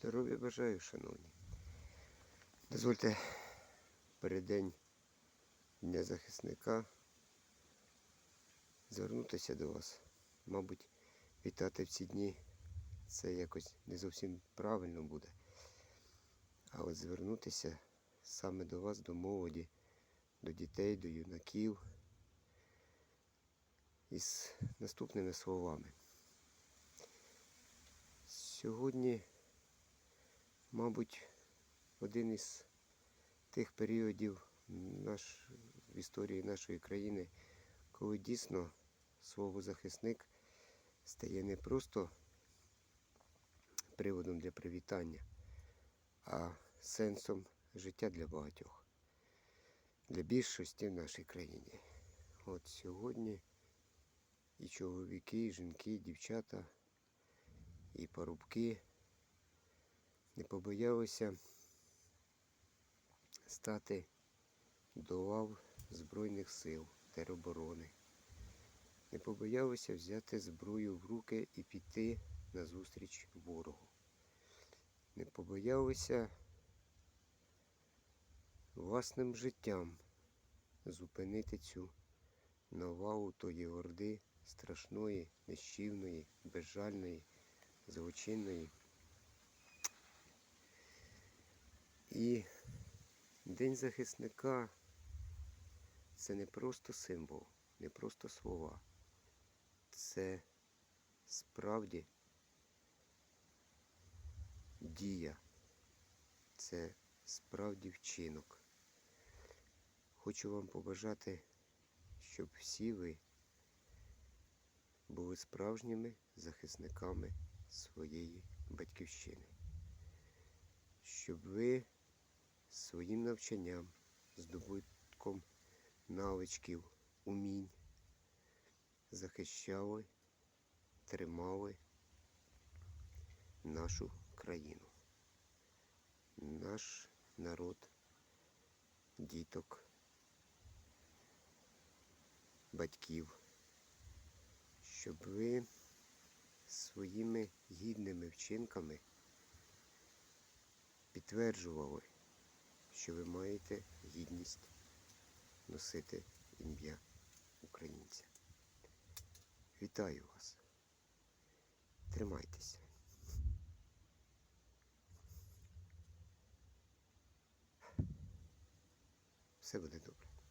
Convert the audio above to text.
Здоров'я бажаю, шановні. Дозвольте переддень Дня захисника звернутися до вас. Мабуть, вітати в ці дні це якось не зовсім правильно буде. А от звернутися саме до вас, до молоді, до дітей, до юнаків із наступними словами. Сьогодні, мабуть, один із тих періодів наш, в історії нашої країни, коли дійсно слово захисник стає не просто приводом для привітання, а сенсом життя для багатьох, для більшості в нашій країні. От сьогодні і чоловіки, і жінки, і дівчата, і парубки не побоялися стати до лав Збройних сил тероборони. Не побоялися взяти зброю в руки і піти назустріч ворогу. Не побоялися власним життям зупинити цю навалу тої орди страшної, нищівної, безжальної, злочинної. І День захисника це не просто символ, не просто слова. Це справді дія. Це справді вчинок. Хочу вам побажати, щоб всі ви були справжніми захисниками своєї батьківщини. Щоб ви своїм навчанням, здобутком навичків, умінь захищали, тримали нашу країну, наш народ, діток, батьків, щоб ви своїми гідними вчинками підтверджували, що ви маєте гідність носити ім'я українця. Вітаю вас. Тримайтеся. Все буде добре.